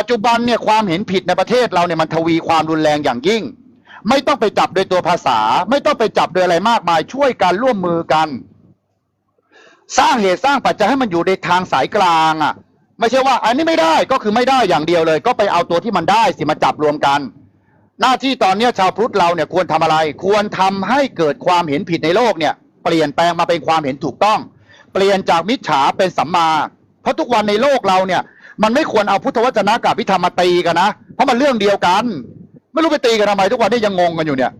ปัจจุบันเนี่ยความเห็นผิดในประเทศเราเนี่ยมันทวีความรุนแรงอย่างยิ่ง ไม่ต้องไปจับโดยตัวภาษา ไม่ต้องไปจับโดยอะไรมากมาย ช่วยกันร่วมมือกัน สร้างเหตุสร้างปัจจัยให้มันอยู่ในทางสายกลางอะ ไม่ใช่ว่า อันนี้ไม่ได้ก็คือไม่ได้อย่างเดียวเลย ก็ไปเอาตัวที่มันได้สิมาจับรวมกัน หน้าที่ตอนเนี้ชาวพุทธเราเนี่ยควรทำอะไร ควรทำให้เกิดความเห็นผิดในโลกเนี่ย เปลี่ยนแปลงมาเป็นความเห็นถูกต้อง เปลี่ยนจากมิจฉาเป็นสัมมา เพราะทุกวันในโลกเราเนี่ย มันไม่ควรเอาพุทธวจนะกับพิธรรมมาตีกันนะ เพราะมันเรื่องเดียวกัน ไม่รู้ไปตีกันทำไมทุกวันนี้ยังงงกันอยู่เนี่ย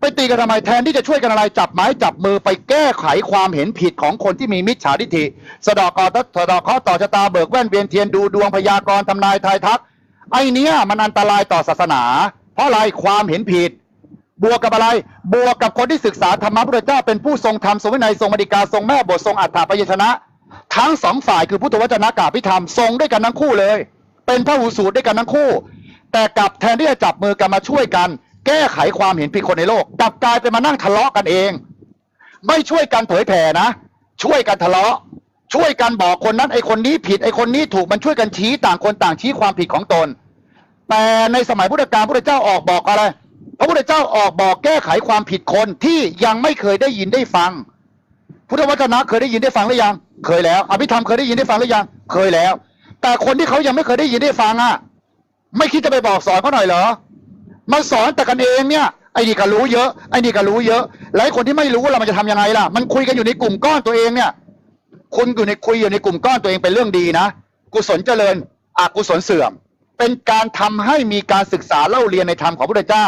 ไปตีกันทำไมแทนที่จะช่วยกันอะไรจับไม้จับมือไปแก้ไขความเห็นผิดของคนที่มีมิจฉาทิฐิ สะดอกอตสะดอกข้อต่อชะตาเบิกแว่นเวียนเทียนดูดวงพยากรณ์ทำนายทายทัก ไอเนี้ยมันอันตรายต่อศาสนา เพราะอะไรความเห็นผิดบวกกับอะไร บวกกับคนที่ศึกษาธรรมะพระเจ้าเป็นผู้ทรงธรรมทรงวินัยทรงมฎิกาทรงแม่บททรงอัฏฐปยชนะ ทั้งสองฝ่ายคือพุทธวจนะกับพิธรรมทรงด้วยกันทั้งคู่เลย เป็นพระหูสูตรด้วยกันทั้งคู่ แต่กลับแทนที่จะจับมือกันมาช่วยกัน แก้ไขความเห็นผิดคนในโลกกลับกลายเป็นมานั่งทะเลาะกันเอง ไม่ช่วยกันเผยแผ่นะ ช่วยกันทะเลาะ ช่วยกันบอกคนนั้นไอคนนี้ผิดไอคนนี้ถูกมันช่วยกันชี้ต่างคนต่างชี้ความผิดของตน แต่ในสมัยพุทธกาลพระพุทธเจ้าออกบอกอะไรพระพุทธเจ้าออกบอกแก้ไขความผิดคนที่ยังไม่เคยได้ยินได้ฟัง พุทธวจนะเคยได้ยินได้ฟังหรือยัง เคยแล้ว อภิธรรมเคยได้ยินได้ฟังหรือยัง เคยแล้ว แต่คนที่เขายังไม่เคยได้ยินได้ฟังอะ ไม่คิดจะไปบอกสอนเขาหน่อยเหรอมาสอนแต่กันเองเนี่ยไอ้นี่ก็รู้เยอะไอ้นี่ก็รู้เยอะแล้วไอ้คนที่ไม่รู้ล่ะมันจะทำยังไงล่ะ มันคุยกันอยู่ในกลุ่มก้อนตัวเองเนี่ยคุณอยู่ในคุยอยู่ในกลุ่มก้อนตัวเองเป็นเรื่องดีนะกุศลเจริญอกุศลเสื่อม เป็นการทำให้มีการศึกษาเล่าเรียนในธรรมของพระพุทธเจ้า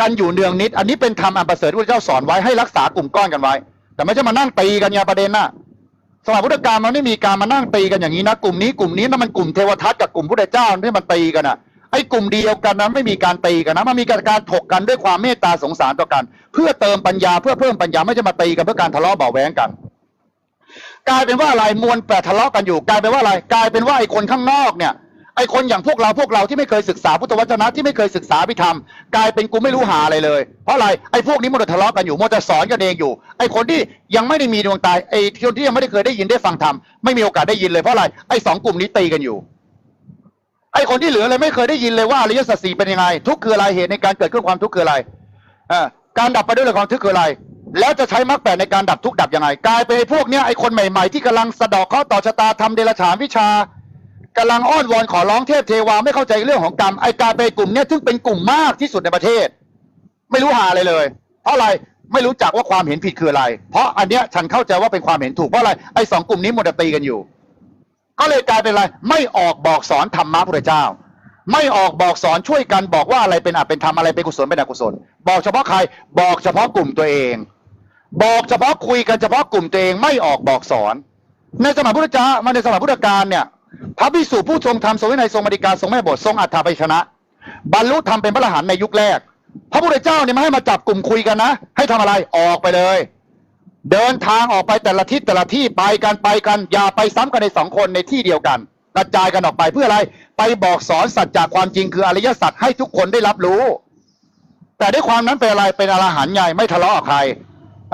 กันอยู่เนืองนิด อันนี้เป็นธรรมอันประเสริฐที่พระเจ้าสอนไว้ให้รักษากลุ่มก้อนกันไว้ แต่ไม่ใช่มานั่งตีกันไงประเด็นน่ะสมัยพุทธกาลมันไม่มีการมานั่งตีกันอย่างนี้นะกลุ่มนี้กลุ่มนี้นั่นมันกลุ่มเทวทัตกับกลุ่มพุทธเจ้าที่มันตีกันอะไอ้กลุ่มเดียวกันนะไม่มีการตีกันนะมันมีการการถกกันด้วยความเมตตาสงสารต่อกัน เพื่อเติมปัญญาเพื่อเพิ่มปัญญาไม่ใช่มาตีกันเพื่อการทะเลาะเบาแวงกัน กลายเป็นว่าอะไรมวลแปดทะเลาะกันอยู่ กลายเป็นว่าอะไรกลายเป็นว่าไอ้คนข้างนอกเนี่ย ไอคนอย่างพวกเราพวกเราที่ไม่เคยศึกษาพุทธวจนะที่ไม่เคยศึกษาพิธรรมกลายเป็นกูไม่รู้หาอะไรเลย เพราะอะไรไอพวกนี้มันทะเลาะกันอยู่มันจะสอนกันเองอยู่ ไอคนที่ยังไม่ได้มีดวงตาไอคนที่ยังไม่ได้เคยได้ยินได้ฟังธรรมไม่มีโอกาสได้ยินเลยเพราะอะไรไอสองกลุ่มนี้ตีกันอยู่ ไอคนที่เหลือเลยไม่เคยได้ยินเลยว่าอริยสัจสี่เป็นยังไง ทุกข์คืออะไรเหตุในการเกิดขึ้นความทุกข์คืออะไรอ่าการดับไปด้วยความทุกข์คืออะไรแล้วจะใช้มรรคแปดในการดับทุกข์ดับยังไง กลายเป็นไอ้พวกเนี้ยไอ้คนใหม่ๆที่กำลังสะดอกเคราะห์ต่อชะตาทำเดรัจฉานวิชา กำลังอ้อนวอนขอร้องเทพเทวาไม่เข้าใจเรื่องของกรรมไอ้กายเป็นกลุ่มเนี้ยซึ่งเป็นกลุ่มมากที่สุดในประเทศ ไม่รู้หาอะไรเลย เพราะอะไรไม่รู้จักว่าความเห็นผิดคืออะไร เพราะอันเนี้ยฉันเข้าใจว่าเป็นความเห็นถูกเพราะอะไรไอ้สองกลุ่มนี้มัวแต่ตีกันอยู่ ก็เลยกลายเป็นอะไรไม่ออกบอกสอนธรรมะพระเจ้า ไม่ออกบอกสอนช่วยกันบอกว่าอะไรเป็นอาเป็นธรรมอะไรเป็นกุศลเป็นอกุศล บอกเฉพาะใครบอกเฉพาะกลุ่มตัวเอง บอกเฉพาะคุยกันเฉพาะกลุ่มตัวเองไม่ออกบอกสอน ในสมัยพุทธเจ้ามาในสมัยพุทธกาลเนี่ย พระภิกษุผู้ทรงธรรมทรงวินัยทรงมฎิกาทรงแม่บททรงอัฏฐาปชนะ บรรลุธรรมเป็นพระอรหันต์ในยุคแรก พระพุทธเจ้าเนี่ยไม่ให้มาจับกลุ่มคุยกันนะ ให้ทำอะไรออกไปเลย เดินทางออกไปแต่ละทิศแต่ละที่ไปกันไปกันอย่าไปซ้ำกันในสองคนในที่เดียวกัน กระจายกันออกไปเพื่ออะไร ไปบอกสอนสัจจากความจริงคืออริยสัจให้ทุกคนได้รับรู้ แต่ด้วยความนั้นเป็นอะไรเป็นอรหันต์ใหญ่ไม่ทะเลาะกับใคร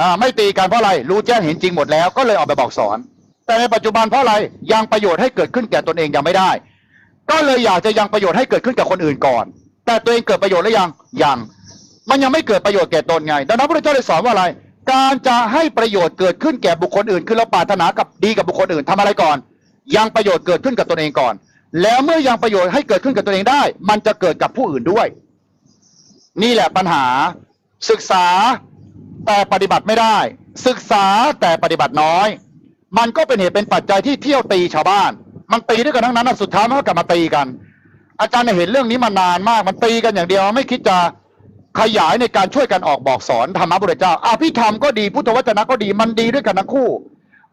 อ่าไม่ตีกันเพราะอะไรรู้แจ้งเห็นจริงหมดแล้วก็เลยออกไปบอกสอน แต่ในปัจจุบันเพราะอะไรยังประโยชน์ให้เกิดขึ้นแก่ตนเองยังไม่ได้ ก็เลยอยากจะยังประโยชน์ให้เกิดขึ้นกับคนอื่นก่อน แต่ตัวเองเกิดประโยชน์หรือยังยังมันยังไม่เกิดประโยชน์แก่ตนไง ดังนั้นพระพุทธเจ้าเลยสอนว่าอะไร การจะให้ประโยชน์เกิดขึ้นแก่บุคคลอื่น คือเราปรารถนากับดีกับบุคคลอื่นทำอะไรก่อน ยังประโยชน์เกิดขึ้นกับตนเองก่อน แล้วเมื่อยังประโยชน์ให้เกิดขึ้นกับตนเองได้ มันจะเกิดกับผู้อื่นด้วย นี่แหละปัญหา ศึกษาแต่ปฏิบัติไม่ได้ ศึกษาแต่ปฏิบัติน้อย มันก็เป็นเหตุเป็นปัจจัยที่เที่ยวตีชาวบ้าน มันตีด้วยกันทั้งนั้นนะสุดท้ายมันก็กลับมาตีกัน อาจารย์เห็นเรื่องนี้มานานมาก มันตีกันอย่างเดียวไม่คิดจะขยายในการช่วยกันออกบอกสอนธรรมะพุทธเจ้าอาพิธรรมก็ดีพุทธวจนะก็ดีมันดีด้วยกันทั้งคู่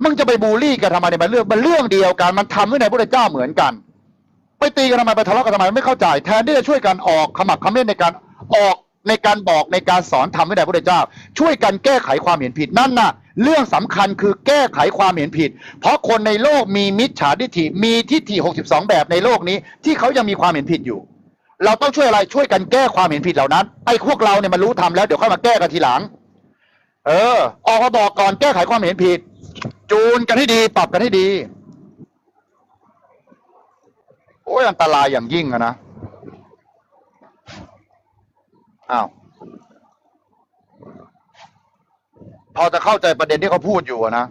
มึงจะไปบูลลี่กันทำไมเนี่ยมันเรื่องมันเรื่องเดียวกัน มันทำด้วยในพุทธเจ้าเหมือนกัน ไปตีกันทำไมไปทะเลาะกันทำไมไม่เข้าใจ แทนที่จะช่วยกันออกขมักขม้นในการออกในการบอกในการสอนทำให้ได้พระพุทธเจ้า ช่วยกันแก้ไขความเห็นผิดนั่นน่ะ เรื่องสำคัญคือแก้ไขความเห็นผิด เพราะคนในโลกมีมิจฉาทิฏฐิมีทิฏฐิ 62 แบบในโลกนี้ ที่เขายังมีความเห็นผิดอยู่ เราต้องช่วยอะไรช่วยกันแก้ความเห็นผิดเหล่านั้นไอ้พวกเราเนี่ยมันรู้ทำแล้วเดี๋ยวค่อยมาแก้กันทีหลัง เออ ออกมาบอกก่อนแก้ไขความเห็นผิด จูนกันให้ดีปรับกันให้ดีโอ้ยอันตรายอย่างยิ่งอะนะอ้าว พอจะเข้าใจประเด็นที่เขาพูดอยู่อะนะ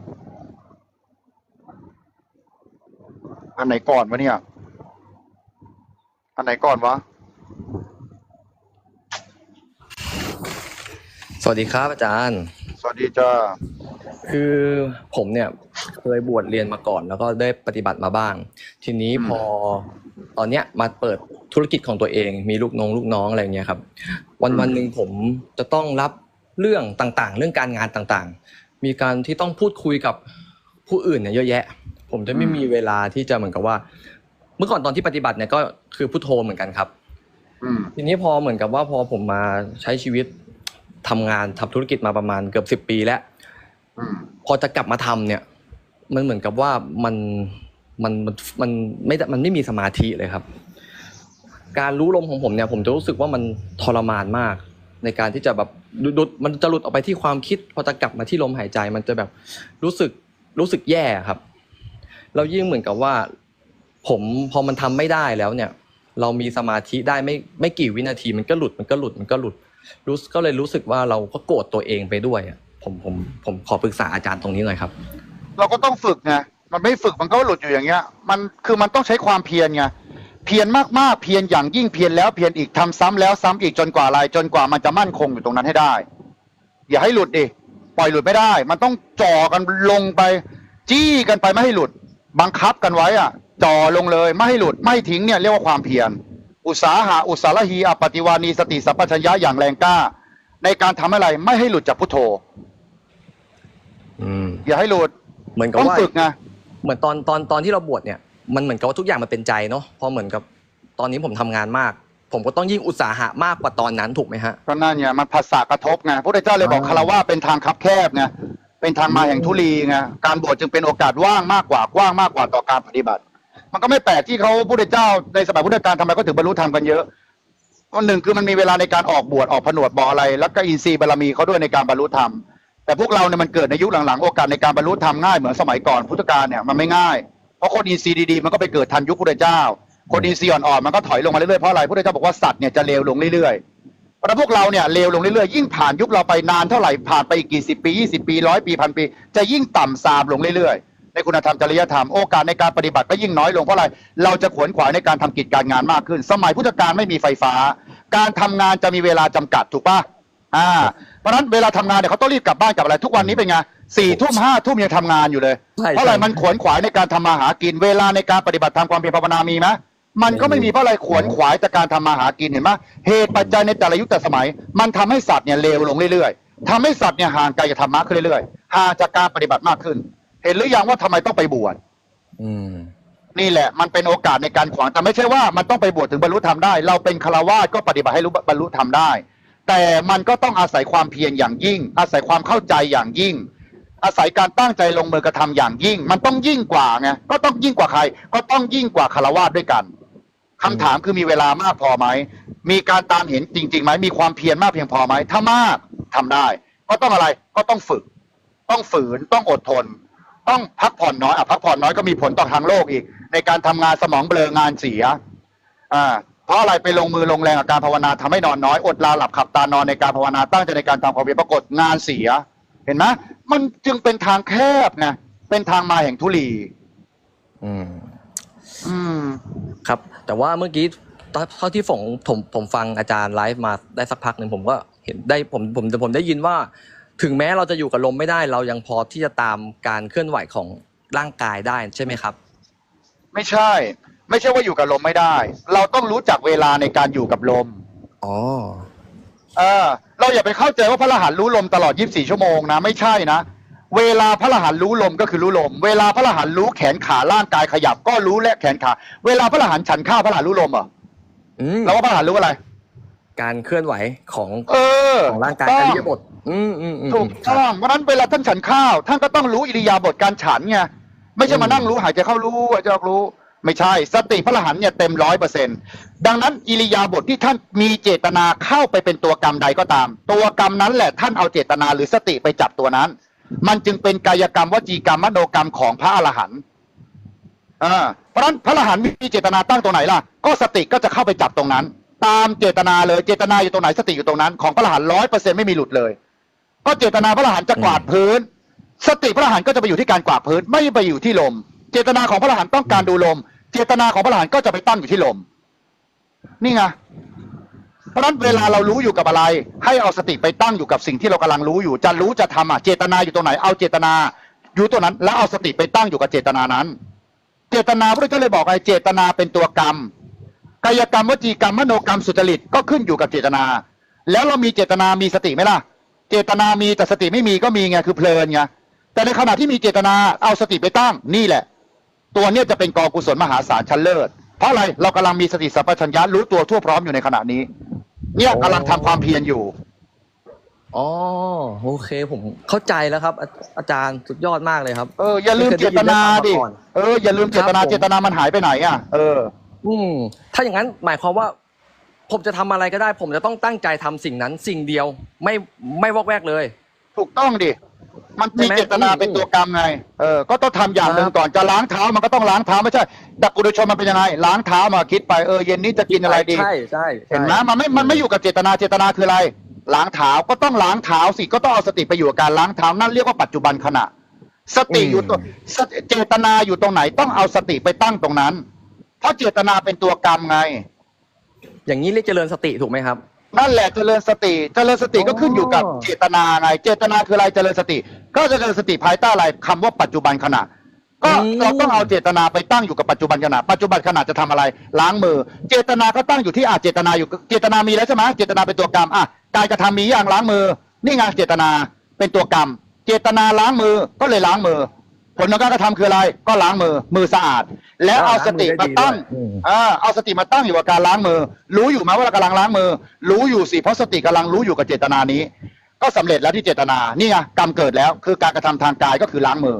อันไหนก่อนวะเนี่ย อันไหนก่อนวะ สวัสดีครับอาจารย์ สวัสดีจ้า คือผมเนี่ยเคยบวชเรียนมาก่อน แล้วก็ได้ปฏิบัติมาบ้าง ทีนี้พอตอนเนี้ยมาเปิดธุรกิจของตัวเอง มีลูกน้องลูกน้องอะไรอย่างเงี้ยครับ วันวันหนึ่งผมจะต้องรับ เรื่องต่างๆ เรื่องการงานต่างๆ มีการที่ต้องพูดคุยกับผู้อื่นเนี่ยเยอะแยะ ผมจะไม่มีเวลาที่จะเหมือนกับว่า เมื่อก่อนตอนที่ปฏิบัติเนี่ยก็คือพุทโธเหมือนกันครับอืมทีนี้พอเหมือนกับว่าพอผมมาใช้ชีวิตทำงานทำธุรกิจมาประมาณเกือบสิบ10ปีแล้วอืมพอจะกลับมาทำเนี่ย มันเหมือนกับว่ามันมันมันมันไม่ได้มันไม่มีสมาธิเลยครับ การรู้ลมของผมเนี่ย ผมจะรู้สึกว่ามันทรมานมาก ในการที่จะแบบหลุดมันจะหลุดออกไปที่ความคิด พอจะกลับมาที่ลมหายใจ มันจะแบบรู้สึกรู้สึกแย่ครับแล้วยิ่งเหมือนกับว่า ผมพอมันทำไม่ได้แล้วเนี่ย เรามีสมาธิได้ไม่ไม่กี่วินาทีมันก็หลุดมันก็หลุดมันก็หลุดรู้ก็เลยรู้สึกว่าเราก็โกรธตัวเองไปด้วยอะผมผมผมขอปรึกษาอาจารย์ตรงนี้หน่อยครับ เราก็ต้องฝึกไงมันไม่ฝึกมันก็หลุดอยู่อย่างเงี้ย มันคือมันต้องใช้ความเพียรไง เพียรมากๆ เพียรอย่างยิ่งเพียรแล้วเพียรอีกทำซ้ำแล้วซ้ำอีกจนกว่าอะไรจนกว่ามันจะมั่นคงอยู่ตรงนั้นให้ได้ อย่าให้หลุดดิปล่อยหลุดไม่ได้ มันต้องจ่อกันลงไป จี้กันไปไม่ให้หลุด บังคับกันไว้อะจ่อลงเลยไม่ให้หลุดไม่ทิ้งเนี่ยเรียกว่าความเพียรอุตสาหะอุตสาหะฮีอปฏิวานีสติสัพพัญญะอย่างแรงกล้า ในการทำอะไรไม่ให้หลุดจากพุทโธอืมอย่าให้หลุดเหมือนกับต้องว่าฝึกไงเหมือนตอนตอนตอนที่เราบวชเนี่ย มันเหมือนกับว่าทุกอย่างมันเป็นใจเนาะเพราะเหมือนกับตอนนี้ผมทำงานมาก ผมก็ต้องยิ่งอุตสาหะมากกว่าตอนนั้นถูกไหมฮะ ก็นั่นไงมันภาษากระทบไงพระพุทธเจ้าเลยบอกอ่า คารวะเป็นทางคับแคบไงเป็นทางมาแห่งทุลีไงการบวชจึงเป็นโอกาสว่างมากกว่ากว้างมากกว่าต่อการปฏิบัติ มันก็ไม่แปลกที่เขาพระพุทธเจ้าในสมัยพุทธกาลทำไมก็ถึงบรรลุธรรมกันเยอะก็หนึ่งคือมันมีเวลาในการออกบวชออกผนวดบอกอะไร แล้วก็อินทรีย์บารมีเขาด้วยในการบรรลุธรรม แต่พวกเราเนี่ยมันเกิดในยุคหลังๆ โอกาสในการบรรลุธรรมง่ายเหมือนสมัยก่อนพุทธกาลเนี่ยมันไม่ง่าย เพราะคนอินทรีย์ดีๆมันก็ไปเกิดทันยุคพุทธเจ้า คนอินทรีย์อ่อนๆมันก็ถอยลงมาเรื่อยๆเพราะอะไรพุทธเจ้าบอกว่าสัตว์เนี่ยจะเลวลงเรื่อยๆเพราะพวกเราเนี่ยเลวลงเรื่อยๆยิ่งผ่านยุคเราไปนานเท่าไหร่ผ่านไปอีกกี่สิบปียี่สิบปีร้อยปีพันปีจะยิ่งต่ำทรามลงเรื่อยๆ ในคุณธรรมจริยธรรมโอกาสในการปฏิบัติก็ยิ่งน้อยลงเพราะอะไรเราจะขวนขวายในการทำกิจการงานมากขึ้น สมัยพุทธกาลไม่มีไฟฟ้า การทำงานจะมีเวลาจำกัดถูกปะอ่า เพราะฉะนั้นเวลาทำงานเนี่ยเขาต้องรีบกลับบ้านกลับอะไรทุกวันนี้เป็นไงสี่ทุ่มห้าทุ่มยังทำงานอยู่เลย ใช่เพราะอะไรใช่ มันขวนขวายในการทำมาหากิน เวลาในการปฏิบัติธรรมความเพียรภาวนามีไหมมันก็ไม่มีเพราะอะไรขวนขวายจากการทำมาหากินเห็นไหมเหตุปัจจัยในแต่ละยุคแต่สมัย มันทำให้สัตว์เนี่ยเลวลงเรื่อยๆทำให้สัตว์เนี่ยห่างไกลจากธรรมะขึ้นเรื่อยๆห่างจากการปฏิบัติมากขึ้น เห็นหรือยังว่าทำไมต้องไปบวช อืม นี่แหละมันเป็นโอกาสในการขวางแต่ไม่ใช่ว่ามันต้องไปบวชถึงบรรลุธรรมได้ เราเป็นคารวาสก็ปฏิบัติให้รู้บรรลุธรรมได้ แต่มันก็ต้องอาศัยความเพียรอย่างยิ่ง อาศัยความเข้าใจอย่างยิ่ง อาศัยการตั้งใจลงมือกระทำอย่างยิ่ง มันต้องยิ่งกว่าไงก็ต้องยิ่งกว่าใคร ก็ต้องยิ่งกว่าคารวาสด้วยกันคำถามคือมีเวลามากพอไหมมีการตามเห็นจริงๆไหมมีความเพียรมากเพียงพอไหมถ้ามากทำได้ ก็ต้องอะไรก็ต้องฝึก ต้องฝืนต้องอดทน ต้องพักผ่อนน้อยอะพักผ่อนน้อยก็มีผลต่อทางโลกอีก ในการทำงานสมองเบลองานเสียอ่า เพราะอะไรไปลงมือลงแรงกับการภาวนาทำให้นอนน้อยอดลาหลับขับตานอนในการภาวนาตั้งใจในการทำความเพียรปรากฏงานเสีย เห็นไหมมันจึงเป็นทางแคบไงเป็นทางมาแห่งทุลีอืม อืม ครับ แต่ว่าเมื่อกี้ตอนเท่าที่ผมผมผมฟังอาจารย์ไลฟ์มาได้สักพักหนึ่งผมก็เห็นได้ผมผมผมได้ยินว่า ถึงแม้เราจะอยู่กับลมไม่ได้ เรายังพอที่จะตามการเคลื่อนไหวของร่างกายได้ใช่ไหมครับ ไม่ใช่ ไม่ใช่ว่าอยู่กับลมไม่ได้ เราต้องรู้จักเวลาในการอยู่กับลม อ๋อ เออ เราอย่าไปเข้าใจว่าพระอรหันต์รู้ลมตลอด 24 ชั่วโมงนะ ไม่ใช่นะ เวลาพระอรหันต์รู้ลมก็คือรู้ลม เวลาพระอรหันต์รู้แขนขาร่างกายขยับ ก็รู้และแขนขา เวลาพระอรหันต์ฉันข้าวพระอรหันต์รู้ลมเหรออืมเราว่าพระอรหันต์รู้อะไร การเคลื่อนไหวของเออของร่างกายถูอต้ริยบทอืมอืมอืมถูกครับต้องเพราะฉะนั้นเวลาท่านฉันข้าว ท่านก็ต้องรู้อิริยาบถการฉันไงไม่ใช่มานั่งรู้หายใจเข้ารู้หายใจออกรู้ ไม่ใช่ สติพระอรหันต์เนี่ยเต็มร้อยเปอร์เซ็นดังนั้นอิริยาบถที่ท่านมีเจตนาเข้าไปเป็นตัวกรรมใดก็ตาม ตัวกรรมนั้นแหละท่านเอาเจตนาหรือสติไปจับตัวนั้น มันจึงเป็นกายกรรมวจีกรรมมโนกรรมของพระอรหันต์อ่าเพราะฉะนั้นพระอรหันต์มีเจตนาตั้งตรงไหนล่ะ ก็สติก็จะเข้าไปจับตรงนั้น ตามเจตนาเลยเจตนาอยู่ตรงไหนสติอยู่ตรงนั้นของพระอรหันต์ร้อยเปอร์เซ็นต์ไม่มีหลุดเลย ก็เจตนาพระอรหันต์จะกวาดพื้น สติพระอรหันต์ก็จะไปอยู่ที่การกวาดพื้นไม่ไปอยู่ที่ลม เจตนาของพระอรหันต์ต้องการดูลม เจตนาของพระอรหันต์ก็จะไปตั้งอยู่ที่ลม นี่ไงเพราะนั้นเวลาเรารู้อยู่กับอะไร ให้เอาสติไปตั้งอยู่กับสิ่งที่เรากำลังรู้อยู่ จะรู้จะทำอะเจตนาอยู่ตรงไหนเอาเจตนา อยู่ตรงนั้น แล้วเอาสติไปตั้งอยู่กับเจตนานั้น เจตนาพระเจ้าเลยบอกไงเจตนาเป็นตัวกรรม กายกรรมวจีกรรมมโนกรรมสุจริตก็ขึ้นอยู่กับเจตนา แล้วเรามีเจตนามีสติไหมล่ะ เจตนามีแต่สติไม่มีก็มีไงคือเพลินไงแต่ในขณะที่มีเจตนาเอาสติไปตั้งนี่แหละ ตัวเนี้ยจะเป็นกองกุศลมหาศาลชั้นเลิศเพราะอะไรเรากำลังมีสติสัพพัญญะรู้ตัวทั่วพร้อมอยู่ในขณะนี้ เนี่ยกำลังทำความเพียรอยู่ อ๋อโอเคผมเข้าใจแล้วครับอาอาจารย์สุดยอดมากเลยครับ เอออย่าลืมเจตนาดิไม่เคยได้ยินเรื่องนี้มาก่อนเอออย่าลืมเจตนาครับผม เจตนามันหายไปไหนอะเออ อืมถ้าอย่างนั้นหมายความว่า ผมจะทำอะไรก็ได้ ผมจะต้องตั้งใจทำสิ่งนั้นสิ่งเดียว ไม่ไม่วอกแวกเลย ถูกต้องดิ มันมีใช่ไหมเจตนาอืมเป็นตัวกรรมไง เออ ก็ต้องทำอย่างหนึ่งครับก่อน จะล้างเท้ามันก็ต้องล้างเท้าไม่ใช่แต่ปุถุชนมันเป็นยังไง ล้างเท้ามาคิดไป เออ เย็นนี้จะกินอะไรดีใช่ใช่ เห็นไหมมันไม่ มันไม่อยู่กับเจตนา เจตนาคืออะไร ล้างเท้า ก็ต้องล้างเท้าสิ ก็ต้องเอาสติไปอยู่กับการล้างเท้า นั่นเรียกว่าปัจจุบันขณะ สติอยู่ตัวสติเจตนาอยู่ตรงไหน ต้องเอาสติไปตั้งตรงนั้น เพราะเจตนาเป็นตัวกรรมไง อย่างนี้เรียกเจริญสติถูกไหมครับ นั่นแหละเจริญสติเจริญสติก็ขึ้นอยู่กับอ๋อเจตนาไงเจตนาคืออะไรเจริญสติ ก็เจริญสติภายใต้อะไรคำว่าปัจจุบันขณะ ก็เราต้องเอาเจตนาไปตั้งอยู่กับปัจจุบันขณะปัจจุบันขณะจะทำอะไร ล้างมือ เจตนาก็ตั้งอยู่ที่อาเจตนาอยู่เจตนามีแล้วใช่ไหมเจตนาเป็นตัวกรรมอะการกระทำมีอย่างล้างมือ นี่ไงเจตนาเป็นตัวกรรม เจตนาล้างมือก็เลยล้างมือ ผลของการกระทำคืออะไรก็ล้างมือมือสะอาด แล้วเอาสติมาตั้งอืมอ่าเอาสติมาตั้งอยู่กับการล้างมือ รู้อยู่ไหมว่าเรากำลังล้างมือ รู้อยู่สิเพราะสติกำลังรู้อยู่กับเจตนานี้ ก็สำเร็จแล้วที่เจตนานี่ไงกรรมเกิดแล้วคือการกระทำทางกายก็คือล้างมือ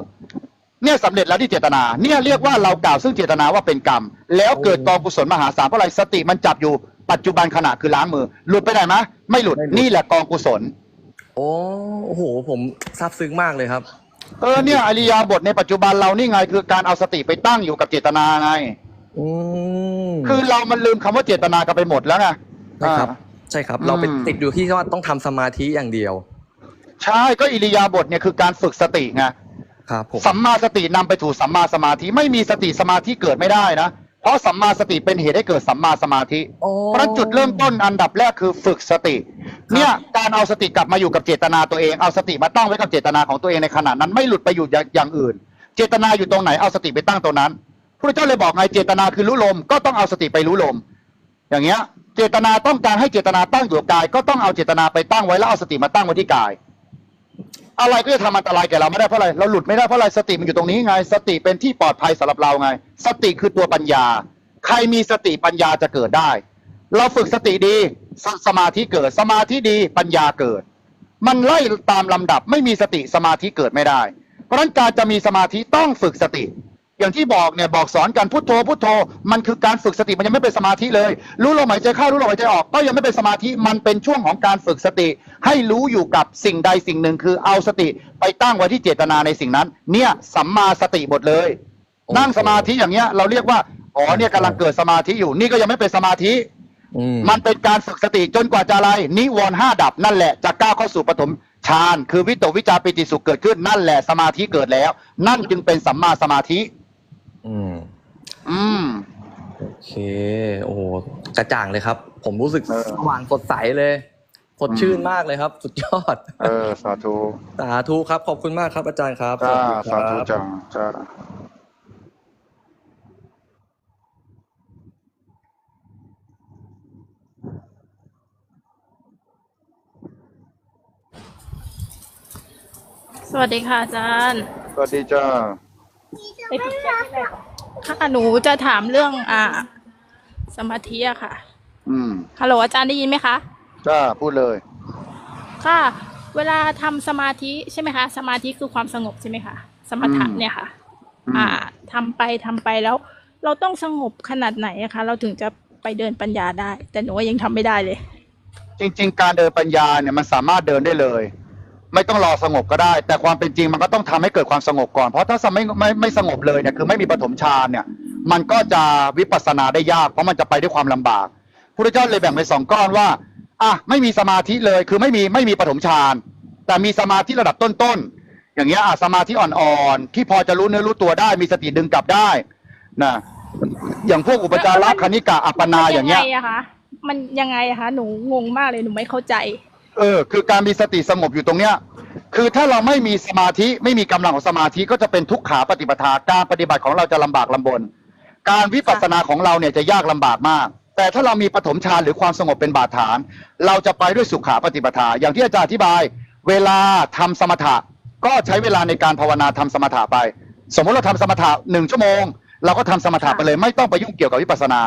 เนี่ยสำเร็จแล้วที่เจตนา เนี่ยเรียกว่าเรากล่าวซึ่งเจตนาว่าเป็นกรรม แล้วเกิดกองกุศลมหาศาลเพราะอะไรสติมันจับอยู่ปัจจุบันขณะคือล้างมือ หลุดไปไหนไหมไม่หลุดไม่หลุดนี่แหละกองกุศลโอ้โอ้โหผมซาบซึ้งมากเลยครับ เออเนี่ยอริยาบทในปัจจุบันเรานี่ไง คือการเอาสติไปตั้งอยู่กับเจตนาไงอืมคือเรามันลืมคำว่าเจตนากันไปหมดแล้วไงใช่ครับ อ่า ใช่ครับอืมเราไปติดอยู่ที่ว่าต้องทำสมาธิอย่างเดียวใช่ก็อิริยาบถเนี่ยคือการฝึกสติไงครับผมสัมมาสตินำไปถูกสัมมาสมาธิไม่มีสติสมาธิเกิดไม่ได้นะ เพราะสัมมาสติเป็นเหตุให้เกิดสัมมาสมาธิ โอ้ เพราะฉะนั้นจุดเริ่มต้นอันดับแรกคือฝึกสติเนี่ยการเอาสติกลับมาอยู่กับเจตนาตัวเอง เอาสติมาตั้งไว้กับเจตนาของตัวเองในขณะนั้นไม่หลุดไปอยู่อย่างอื่น เจตนาอยู่ตรงไหนเอาสติไปตั้งตรงนั้นพระเจ้าเลยบอกไงเจตนาคือรู้ลมก็ต้องเอาสติไปรู้ลม อย่างเงี้ย เจตนาต้องการให้เจตนาตั้งอยู่กับกาย ก็ต้องเอาเจตนาไปตั้งไว้แล้วเอาสติมาตั้งไว้ที่กาย อะไรก็จะทำอันตรายแก่เราไม่ได้เพราะอะไรเราหลุดไม่ได้เพราะอะไรสติมันอยู่ตรงนี้ไง สติเป็นที่ปลอดภัยสำหรับเราไง สติคือตัวปัญญา ใครมีสติปัญญาจะเกิดได้ เราฝึกสติดีสสมาธิเกิดสมาธิดีปัญญาเกิด มันไล่ตามลำดับไม่มีสติสมาธิเกิดไม่ได้ เพราะฉะนั้นการจะมีสมาธิต้องฝึกสติ อย่างที่บอกเนี่ยบอกสอนกันพุทโธพุทโธ มันคือการฝึกสติมันยังไม่เป็นสมาธิเลย รู้ลมหายใจเข้ารู้ลมหายใจออก ก็ยังไม่เป็นสมาธิมันเป็นช่วงของการฝึกสติ ให้รู้อยู่กับสิ่งใดสิ่งหนึ่งคือเอาสติไปตั้งไว้ที่เจตนาในสิ่งนั้น เนี่ยสัมมาสติหมดเลย นั่งสมาธิอย่างเงี้ยเราเรียกว่าอ๋อเนี่ยกำลังเกิดสมาธิอยู่นี่ก็ยังไม่เป็นสมาธิอืมมันเป็นการฝึกสติจนกว่าจะอะไรนิวรณ์ห้าดับนั่นแหละจะก้าวเข้าสู่ปฐมฌานคือวิตกวิจารปิติสุขเกิดขึ้นนั่นแหละสมาธิเกิดแล้ว นั่นจึงเป็นสัมมาสมาธิ อืม อืม โอเค โอ้โหกระจ่างเลยครับ ผมรู้สึกเออ สว่างสดใสเลยสดชื่นอืมมากเลยครับ สุดยอด เออ สาธุสาธุครับ ขอบคุณมากครับ อาจารย์ครับจ้าวัสาดีคธุรับจ้าจ้าสวัสดีค่ะอาจารย์ สวัสดีจ้า ไปพิจารณาค่ะหนูจะถามเรื่องอ่า สมาธิอะค่ะ อืมฮัลโหลอาจารย์ได้ยินไหมคะจ้าพูดเลย ค่ะ เวลาทำสมาธิใช่ไหมคะ สมาธิคือความสงบใช่ไหมคะสมถะอืมเนี่ยค่ะ อืม อ่าทำไปทำไปแล้ว เราต้องสงบขนาดไหนอะคะ เราถึงจะไปเดินปัญญาได้ แต่หนูว่ายังทำไม่ได้เลย จริง ๆ การเดินปัญญาเนี่ยมันสามารถเดินได้เลย ไม่ต้องรอสงบก็ได้ แต่ความเป็นจริงมันก็ต้องทำให้เกิดความสงบก่อน เพราะถ้าไม่ไม่ไม่สงบเลยเนี่ยคือไม่มีปฐมฌานเนี่ย มันก็จะวิปัสสนาได้ยาก เพราะมันจะไปด้วยความลำบากพระเจ้าเลยแบ่งเป็นสองก้อนว่าอะไม่มีสมาธิเลยคือไม่มีไม่มีปฐมฌานแต่มีสมาธิระดับต้นๆอย่างเงี้ยอะสมาธิอ่อนๆที่พอจะรู้เนื้อรู้ตัวได้ มีสติดึงกลับได้นะอย่างพวกอุปจาระคณิกะอัปปนาอย่างเงี้ยมันยังไงอะคะมันยังไงอะคะหนูงงมากเลยหนูไม่เข้าใจ เออ คือการมีสติสงบอยู่ตรงเนี้ย คือถ้าเราไม่มีสมาธิไม่มีกำลังของสมาธิก็จะเป็นทุกขาปฏิปทาการปฏิบัติของเราจะลำบากลำบน การวิปัสสนาของเราเนี่ยจะยากลำบากมาก แต่ถ้าเรามีปฐมฌานหรือความสงบเป็นบาดฐาน เราจะไปด้วยสุขาปฏิปทา อย่างที่อาจารย์อธิบาย เวลาทำสมถะ ก็ใช้เวลาในการภาวนาทำสมถะไป สมมติเราทำสมถะหนึ่งชั่วโมง เราก็ทำสมถะไปเลยไม่ต้องไปยุ่งเกี่ยวกับวิปัสสนา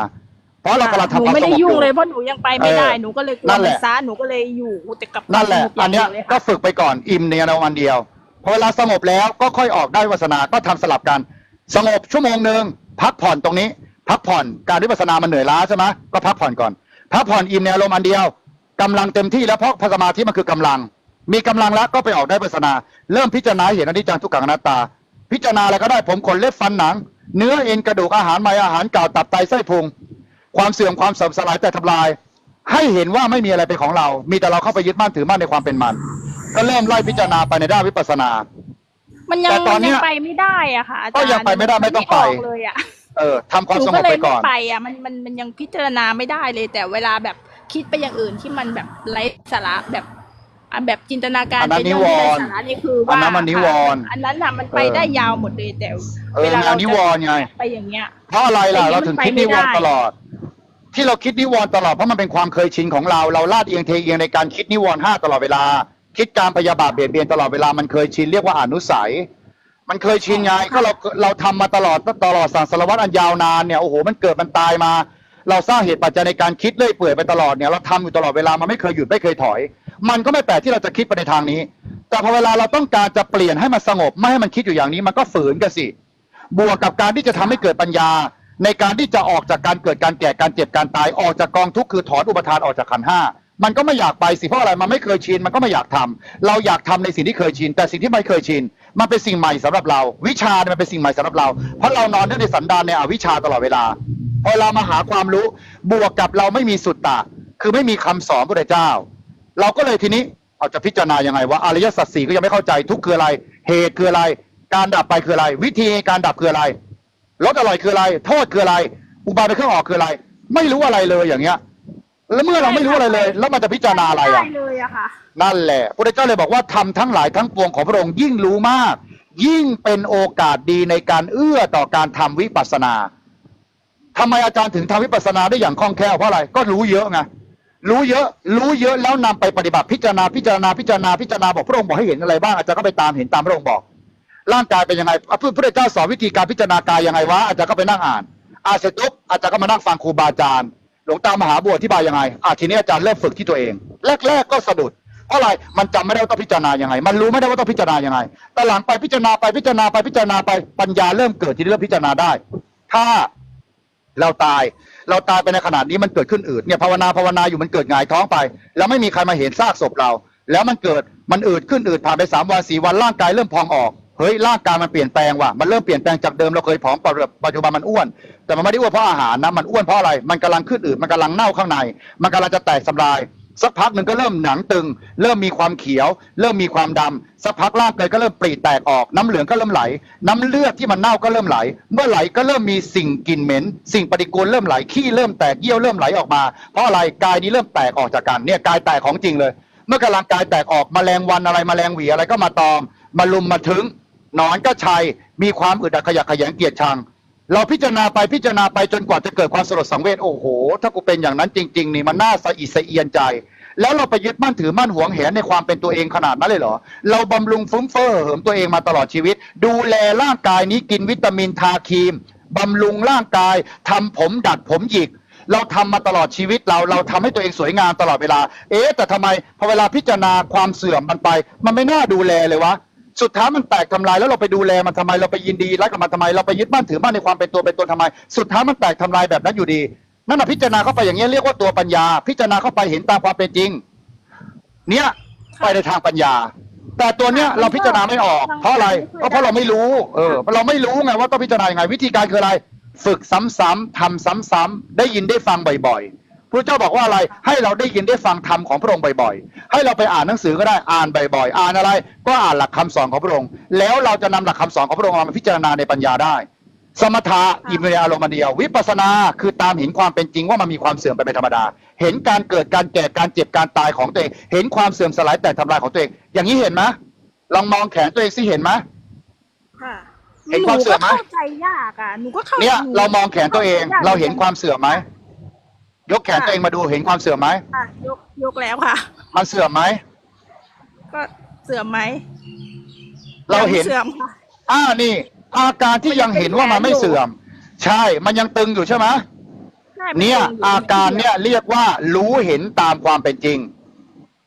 เพราะเรากำลังหนูทำความไม่สได้งบอยุ่งยู่เลยเพราะหนูยังไปไม่ได้เออหนูก็เลยกลันั่วนแหมัละนซ่าหนูก็เลยอยู่แต่กับนั่นแหละความสงบอันเนี้ยางดีวลก็ค่ะฝึกไปก่อนอิ่มในวันเดียวพอเวลาสงบแล้วก็ค่อยออกได้วิปัสสนาก็ทำสลับกัน สงบชั่วโมงหนึ่งพักผ่อนตรงนี้ พักผ่อนการวิปัสสนามันเหนื่อยล้าใช่ไหมก็พักผ่อนก่อนพักผ่อนอิ่มในอารมณ์อันเดียวกำลังเต็มที่แล้วเพราะพระสมาธิมันคือกำลัง มีกำลังแล้วก็ไปออกได้วิปัสสนา เริ่มพิจารณาเห็นอนิจจังทุกขังอนัตตา พิจารณาอะไรก็ได้ผมขนเล็บฟันหนัง เนื้อเอ็นกระดูกอาหารใหม่อาหารเก่าตับไตไส้พุง ความเสื่อมความเสื่อมสลายแต่ทำลาย ให้เห็นว่าไม่มีอะไรเป็นของเรา มีแต่เราเข้าไปยึดมั่นถือมั่นในความเป็นมัน ก็เริ่มไล่พิจารณาไปในด้านวิปัสสนา มันยังแต่ตอนมันเนี้ยัยงไปไม่ได้อะค่ะอาจารย์ก็ยังไปไม่ได้ไม่ต้องไปนกเลยอะเออทำความหนูสงก็บเลไปยก่ไม่อนไปอะมันมันมันยังพิจารณาไม่ได้เลย แต่เวลาแบบคิดไปอย่างอื่นที่มันแบบไร้สาระแบบอะแบบจินตนาการอันนั้นไปเรื่องที่นิวไร้รณ์สาระนี่คืออันว่านั้นมันนิวรณ์อันนั้นน่ะมันไปเออได้ยาวหมดเลยแต่เออแนวนิวรณ์ไงไปอย่างเงี้ยเพราะอะไรล่ะแต่เรายังถึงไปคิดไม่นิวรณ์ได้ตลอด ที่เราคิดนิวรณ์ตลอดเพราะมันเป็นความเคยชินของเรา เราลาดเอียงเทเอียงในการคิดนิวรณ์ห้าตลอดเวลา คิดการพยาบาทเบียดเบียนตลอดเวลามันเคยชินเรียกว่าอนุสัย มันเคยชินไงก็เราเราทำมาตลอดตลอดสังสารวัตรอันยาวนานเนี่ยโอ้โหมันเกิดมันตายมา เราสร้างเหตุปัจจัยในการคิดเลื่อยเปื่อยไปตลอดเนี่ยเราทำอยู่ตลอดเวลามันไม่เคยหยุดไม่เคยถอย มันก็ไม่แปลกที่เราจะคิดไปในทางนี้ แต่พอเวลาเราต้องการจะเปลี่ยนให้มันสงบไม่ให้มันคิดอยู่อย่างนี้มันก็ฝืนกันสิบวกกับการที่จะทำให้เกิดปัญญา ในการที่จะออกจากการเกิดการแก่การเจ็บการตายออกจากกองทุกข์คือถอนอุปทานออกจากขันห้ามันก็ไม่อยากไปสิเพราะอะไรมันไม่เคยชินมันก็ไม่อยากทำเราอยากทำในสิ่งที่เคยชิน แต่สิ่งที่ไม่เคยชิน มันเป็นสิ่งใหม่สำหรับเรา วิชาเนี่ยมันเป็นสิ่งใหม่สำหรับเรา เพราะเรานอนในสันดานในอวิชาตลอดเวลาพอเรามาหาความรู้บวกกับเราไม่มีสุตตะ คือไม่มีคำสอนพระเจ้า เราก็เลยทีนี้เอาจะพิจารณายังไงว่าอริยสัจสี่ก็ยังไม่เข้าใจทุกข์คืออะไร เหตุคืออะไร การดับไปคืออะไร วิธีการดับคืออะไร รสอร่อยคืออะไร โทษคืออะไร อุบายเป็นเครื่องออกคืออะไร ไม่รู้อะไรเลยอย่างเงี้ย แล้วเมื่อเราไม่รู้อะไรเลย แล้วมันจะพิจารณาอะไรไม่อะได้เลยอะค่ะ นั่นแหละพระเจ้าเลยบอกว่าทำทั้งหลายทั้งปวงของพระองค์ยิ่งรู้มาก ยิ่งเป็นโอกาสดีในการเอื้อต่อการทำวิปัสสนาทำไมอาจารย์ถึงทำวิปัสสนาได้อย่างคล่องแคล่วเพราะอะไรก็รู้เยอะไงรู้เยอะ รู้เยอะแล้วนำไปปฏิบัติพิจารณาพิจารณาพิจารณาพิจารณาบอกพระองค์บอกให้เห็นอะไรบ้างอาจารย์ก็ไปตามเห็นตามพระองค์บอก ร่างกายเป็นยังไงพระพุทธเจ้าสอนวิธีการพิจารณากายยังไงวะอาจารย์ก็ไปนั่งอ่านอาเสร็จปุ๊บอาจารย์ก็มานั่งฟังครูบาอาจารย์หลวงตามหาบัวอธิบายยังไงอะทีนี้อาจารย์เริ่มฝึกที่ตัวเอง แรก ๆ ก็สะดุดเพราะอะไรมันจำไม่ได้ว่าต้องพิจารณายังไง มันรู้ไม่ได้ว่าต้องพิจารณายังไงแต่หลังไปพิจารณาไปพิจารณาไปพิจารณาไปปัญญาเริ่มเกิดที่เริ่มพิจารณาได้ ถ้าเราตายเราตายไปในขนาดนี้มันเกิดขึ้นอืดเนี่ยภาวนาภาวนาอยู่มันเกิดหงายท้องไป แล้วไม่มีใครมาเห็นซากศพเรา แล้วมันเกิดมันอืดขึ้นอืดผ่านไปสามวันสี่วันร่างกายเริ่มพองออก เฮ้ยร่างกายมันเปลี่ยนแปลงว่ะมันเริ่มเปลี่ยนแปลงจากเดิมเราเคยผอมปัจจุบันมันอ้วน แต่มันไม่ได้อ้วนเพราะอาหารนะมันอ้วนเพราะอะไร มันกำลังขึ้นอืดมันกำลังเน่าข้างใน มันกำลังจะแตกสลายสักพักหนึ่งก็เริ่มหนังตึง เริ่มมีความเขียว เริ่มมีความดำสักพักร่างกายก็เริ่มปรีแตกออก น้ำเหลืองก็เริ่มไหล น้ำเลือดที่มันเน่าก็เริ่มไหล เมื่อไหลก็เริ่มมีสิ่งกลิ่นเหม็น สิ่งปฏิกูลเริ่มไหลขี้เริ่มแตกเยี่ยวเริ่มไหลออกมา เพราะอะไรกายนี้เริ่มแตกออกจากกันเนี่ยกายแตกของจริงเลย เมื่อกำลังกายแตกออกแมลงวันอะไรแมลงหวีอะไรก็มาตอม มาลุมมาถึง หนอนก็ชัย มีความอึดอัดขยะแขยงเกียจชัง เราพิจารณาไปพิจารณาไปจนกว่าจะเกิดความสลดสังเวชโอ้โห ถ้ากูเป็นอย่างนั้นจริง ๆ นี่มันน่าสะอิดสะเอียนใจ แล้วเราไปยึดมั่นถือมั่นหวงแหนในความเป็นตัวเองขนาดนั้นเลยเหรอ เราบำรุงฟุ้มเฟ้อเหิมตัวเองมาตลอดชีวิต ดูแลร่างกายนี้กินวิตามินทาครีมบำรุงร่างกายทำผมดัดผมหยิกเราทำมาตลอดชีวิตเราเราทำให้ตัวเองสวยงามตลอดเวลา เอ๊ะแต่ทำไมพอเวลาพิจารณาความเสื่อมมันไป มันไม่น่าดูแลเลยวะ สุดท้ายมันแตกทำลายแล้วเราไปดูแลมันทำไมเราไปยินดีรักกับมันทำไมเราไปยึดมั่นถือมั่นในความเป็นตัวเป็นตนทำไม สุดท้ายมันแตกทำลายแบบนั้นอยู่ดีนั่นน่ะพิจารณาเข้าไปอย่างนี้เรียกว่าตัวปัญญา พิจารณาเข้าไปเห็นตามความเป็นจริง เนี่ยไปในทางปัญญา แต่ตัวเนี้ยเราพิจารณาไม่ออก เพราะอะไรก็เพราะเราไม่รู้ เออ เราไม่รู้ไงว่าต้องพิจารณายังไง วิธีการคืออะไร ฝึกซ้ำๆทำซ้ำๆได้ยินได้ฟังบ่อย ๆ พระเจ้าบอกว่าอะไรให้เราได้ยินได้ฟังธรรมของพระองค์บ่อยๆ ให้เราไปอ่านหนังสือก็ได้อ่านบ่อยๆ อ่านอะไร ก็อ่านหลักคำสอนของพระองค์ แล้วเราจะนำหลักคำสอนของพระองค์มาพิจารณาในปัญญาได้ สมถะอิมเนียอารมณ์อันเดียว วิปัสสนาคือตามเห็นความเป็นจริงว่ามันมีความเสื่อมไปเป็นธรรมดา เห็นการเกิดการแก่การเจ็บการตายของตัวเอง เห็นความเสื่อมสลายแต่ทำลายของตัวเอง อย่างนี้เห็นไหมลองมองแขนตัวเองสิเห็นไหมค่ะเห็นความเสื่อมไหมนูก็เข้าใจยากอะหนูก็เข้าเนี่ยหเรามองแขนตัวเองข้ใจยกเราเห็นความเสื่อมไหม ยกแขนตัวเองมาดูเห็นความเสื่อมไหมค่ะยกยกแล้วค่ะ มันเสื่อมไหมก็เสื่อมไหมเราเห็น ยังเสื่อมค่ะ อ่านี่ อาการที่ยังเห็นว่ามันไม่เสื่อม ใช่ มันยังตึงอยู่ใช่ไหมใช่มัเนี่ยตึงยู่อาการเนี่ยเรียกว่ารู้เห็นตามความเป็นจริง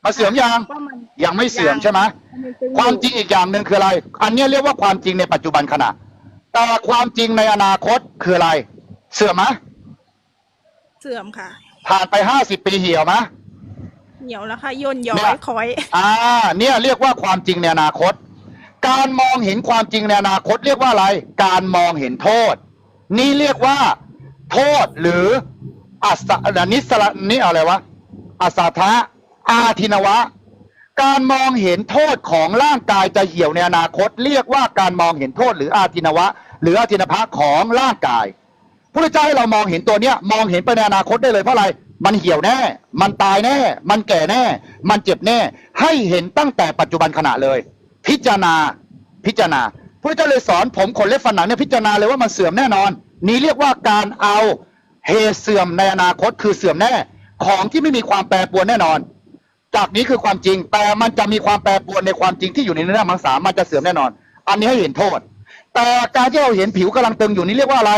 มาเสื่อมยัง ว่ามันยังไม่เสื่อมใช่ไหมมันตึงอยู่ความจริงอีกอย่างหนึ่งคืออะไร อันเนี้ยเรียกว่าความจริงในปัจจุบันขณะ แต่ความจริงในอนาคตคืออะไร เสื่อมไหม เสื่อมค่ะ ผ่านไปห้าสิบปีเหี่ยวไหมเหนียวแล้วค่ะย่นย้อเนี่ยยคอย อ่า เนี่ยเรียกว่าความจริงในอนาคต การมองเห็นความจริงในอนาคตเรียกว่าอะไร การมองเห็นโทษ นี่เรียกว่า โทษหรืออัสสะนิสระนี่อะไรวะอัสสาทะอาทินวะ การมองเห็นโทษของร่างกายจะเหี่ยวในอนาคต เรียกว่าการมองเห็นโทษหรืออาทินวะ หรืออาทินภะของร่างกาย พระเจ้าให้เรามองเห็นตัวเนี้ยมองเห็นไปในอนาคตได้เลยเพราะอะไร มันเหี่ยวแน่ มันตายแน่ มันแก่แน่ มันเจ็บแน่ ให้เห็นตั้งแต่ปัจจุบันขณะเลย พิจารณาพิจารณาพระเจ้าเลยสอนผมขนเล็บฟันหนังเนี่ยพิจารณาเลยว่ามันเสื่อมแน่นอน นี้เรียกว่าการเอาเหตุเสื่อมในอนาคตคือเสื่อมแน่ ของที่ไม่มีความแปรปรวนแน่นอน จากนี้คือความจริงแต่มันจะมีความแปรปรวนในความจริงที่อยู่ในเนื้อมังสามันจะเสื่อมแน่นอน อันนี้ให้เห็นโทษ แต่การที่เราเห็นผิวกำลังตึงอยู่นี่เรียกว่าอะไร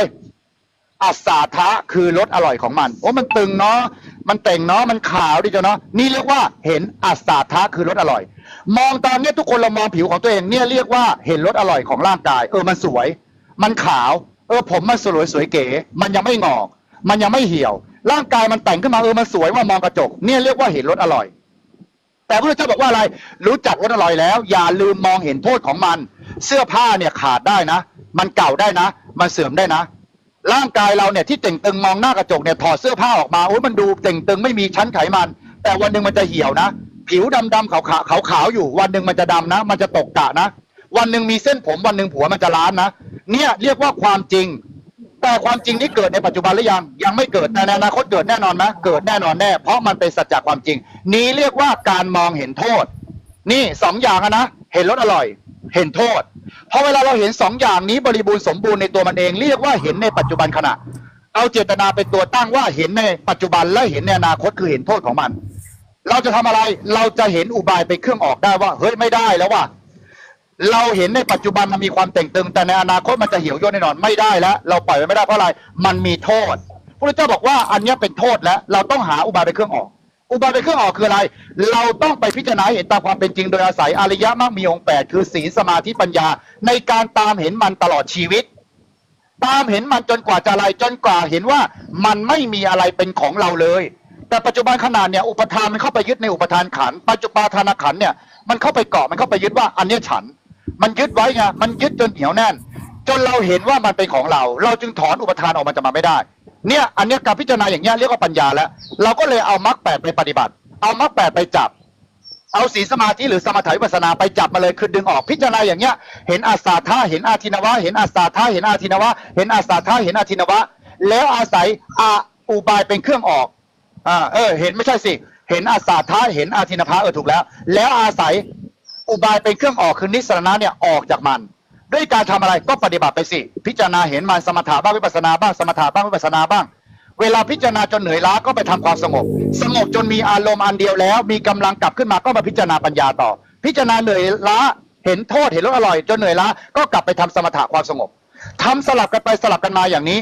อัศาทะคือรสอร่อยของมันโอ้มันตึงเนาะมันเต่งเนาะมันขาวดิจ้ะเนาะนี่เรียกว่าเห็นอัศาทะคือรสอร่อย มองตอนเนี้ยทุกคนเรามองผิวของตัวเองเนี่ยเรียกว่าเห็นรสอร่อยของร่างกาย เออมันสวย มันขาว เออผมมันสวยสวยเก๋ มันยังไม่งอก มันยังไม่เหี่ยว ร่างกายมันแต่งขึ้นมาเออมันสวยว่ามองกระจก เนี่ยเรียกว่าเห็นรสอร่อย แต่พระเจ้าบอกว่าอะไร รู้จักรสอร่อยแล้ว อย่าลืมมองเห็นโทษของมัน เสื้อผ้าเนี่ยขาดได้นะ มันเก่าได้นะ มันเสื่อมได้นะ ร่างกายเราเนี่ยที่เต่งตึงมองหน้ากระจกเนี่ยถอดเสื้อผ้าออกมาโอ้ยมันดูเต่งตึงไม่มีชั้นไขมัน แต่วันหนึ่งมันจะเหี่ยวนะ ผิวดำดำๆขาวขาวขาวๆอยู่ วันหนึ่งมันจะดำนะ มันจะตกกะนะ วันหนึ่งมีเส้นผมวันหนึ่งผัวมันจะล้านนะเนี่ยเรียกว่าความจริง แต่ความจริงที่เกิดในปัจจุบันหรือยังยังไม่เกิดแต่ในอนาคตเกิดแน่นอนไหมเกิดแน่นอนแน่ เพราะมันเป็นสัจจะความจริง นี้เรียกว่าการมองเห็นโทษ นี่สองอย่างนะเห็นรสอร่อย เห็นโทษ เพราะเวลาเราเห็นสองอย่างนี้บริบูรณ์สมบูรณ์ในตัวมันเอง เรียกว่าเห็นในปัจจุบันขณะ เอาเจตนาเป็นตัวตั้งว่าเห็นในปัจจุบันและเห็นในอนาคตคือเห็นโทษของมัน เราจะทำอะไรเราจะเห็นอุบายไปนเครื่องออกได้ว่าเฮ้ยไม่ได้แล้วว่าเราเห็นในปัจจุบันมันมีความเต่งตึง แต่ในอนาคตมันจะเหี่ยวย่นแน่นอนไม่ได้แล้ว เราปล่อยไว้ไม่ได้เพราะอะไรมันมีโทษพระเจ้าบอกว่าอันนี้เป็นโทษแล้ว เราต้องหาอุบายไปนเครื่องออก อุบายไปนเครื่องออกคืออะไร เราต้องไปพิจารณาเห็นตามความเป็นจริงโดยอาศัยอริยมรรคมีองค์แปดคือศีลสมาธิปัญญา ในการตามเห็นมันตลอดชีวิต ตามเห็นมันจนกว่าจะอะไรจนกว่าเห็นว่ามันไม่มีอะไรเป็นของเราเลย แต่ปัจจุบันขนาดเนี่ยอุปทานมันเข้าไปยึดในอุปทานขันปัจจุบันทานขันเนี่ยมันเข้าไปเกาะมันเข้าไปยึดว่าอันนี้ฉัน มันยึดไว้ไงมันยึดจนเหนียวแน่น จนเราเห็นว่ามันเป็นของเรา เราจึงถอนอุปทานออกมาจากมันไม่ได้ เนี่ยอันเนี้ยการพิจารณาอย่างเงี้ยเรียกว่าปัญญาแล้ว เราก็เลยเอามรรคแปดไปปฏิบัติ เอามรรคแปดไปจับ เอาศีสมาธิหรือสมถะวิปัสนาไปจับมาเลยคือดึงออกพิจารณาอย่างเงี้ย เห็นอาสาทะเห็นอาทินวะ เห็นอาสาทะเห็นอาทินวะ เห็นอาสาทะเห็นอาทินวะ แล้วอาศัยอาอุบายเป็นเครื่องออกอ่าเออ เห็นไม่ใช่สิ เห็นอาสาทะเห็นอาทินภะเออถูกแล้ว แล้วอาศัยอุบายเป็นเครื่องออกคือนิสรณะเนี่ยออกจากมัน ด้วยการทำอะไรก็ปฏิบัติไปสิ พิจารณาเห็นมันสมถะบ้างวิปัสนาบ้างสมถะบ้างวิปัสนาบ้าง เวลาพิจารณาจนเหนื่อยล้าก็ไปทำความสงบ สงบจนมีอารมณ์อันเดียวแล้ว มีกำลังกลับขึ้นมาก็มาพิจารณาปัญญาต่อ พิจารณาเหนื่อยล้าเห็นโทษเห็นรสอร่อย จนเหนื่อยล้าก็กลับไปทำสมถะความสงบทำสลับกันไปสลับกันมาอย่างนี้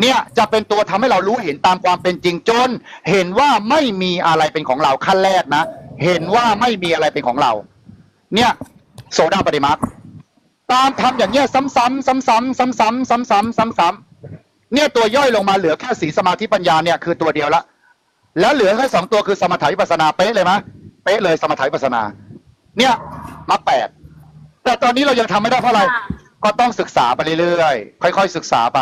เนี่ยจะเป็นตัวทำให้เรารู้เห็นตามความเป็นจริงจน เห็นว่าไม่มีอะไรเป็นของเราขั้นแรกนะ เห็นว่าไม่มีอะไรเป็นของเรา เนี่ยโสดาปฏิมา คตามทำอย่างเงี้ยซ้ำๆซ้ำๆซ้ำๆซ้ำๆซ้ำๆซ้ำๆเนี่ยตัวย่อยลงมาเหลือแค่สีสมาธิปัญญาเนี่ยคือตัวเดียวละแล้วเหลือแค่สองตัวคือสมถะวิปัสสนาเป๊ะเลยไหมยเป๊ะเลยสมถะวิปัสสนา เนี่ยมรรคแปดแต่ตอนนี้เรายังทำไม่ได้เพราะอะไรก็ต้องศึกษาไปเรื่อยๆค่อย ๆ ศึกษาไป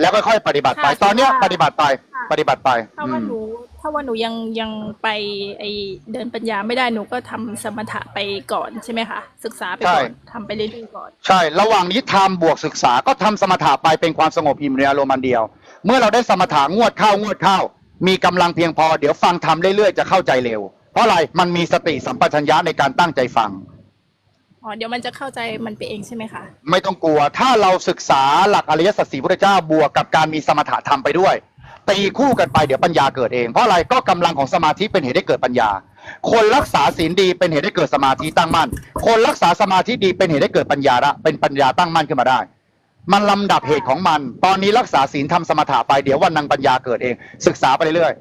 แล้วค่อยๆปฏิบัติไปค่ะตอนเนี้ยค่ะปฏิบัติไปค่ะปฏิบัติไปถ้าว่าอืมหนู ถ้าว่าหนูยังยังไปไอเดินปัญญาไม่ได้หนูก็ทำสมถะไปก่อนใช่ไหมคะศึกษาไปก่อนทำไปเรื่อยๆก่อน ใช่ ระหว่างนี้ทำบวกศึกษาก็ทำสมถะไปเป็นความสงบอิ่มในอารมณ์อันเดียว เมื่อเราได้สมถะงวดเข้างวดเข้า มีกำลังเพียงพอเดี๋ยวฟังทำเรื่อยๆจะเข้าใจเร็ว เพราะอะไรมันมีสติสัมปชัญญะในการตั้งใจฟัง อ๋อเดี๋ยวมันจะเข้าใจมันไปเองใช่ไหมคะไม่ต้องกลัว ถ้าเราศึกษาหลักอริยสัจสี่พุทธเจ้าบวกกับการมีสมถะธรรมไปด้วย ตีคู่กันไปเดี๋ยวปัญญาเกิดเอง เพราะอะไรก็กำลังของสมาธิเป็นเหตุให้เกิดปัญญา คนรักษาศีลดีเป็นเหตุให้เกิดสมาธิตั้งมั่น คนรักษาสมาธิดีเป็นเหตุให้เกิดปัญญาละเป็นปัญญาตั้งมั่นขึ้นมาได้ มันลำดับเหตุของมัน ตอนนี้รักษาศีลทำสมถะไปเดี๋ยววันนังปัญญาเกิดเอง ศึกษาไปเรื่อย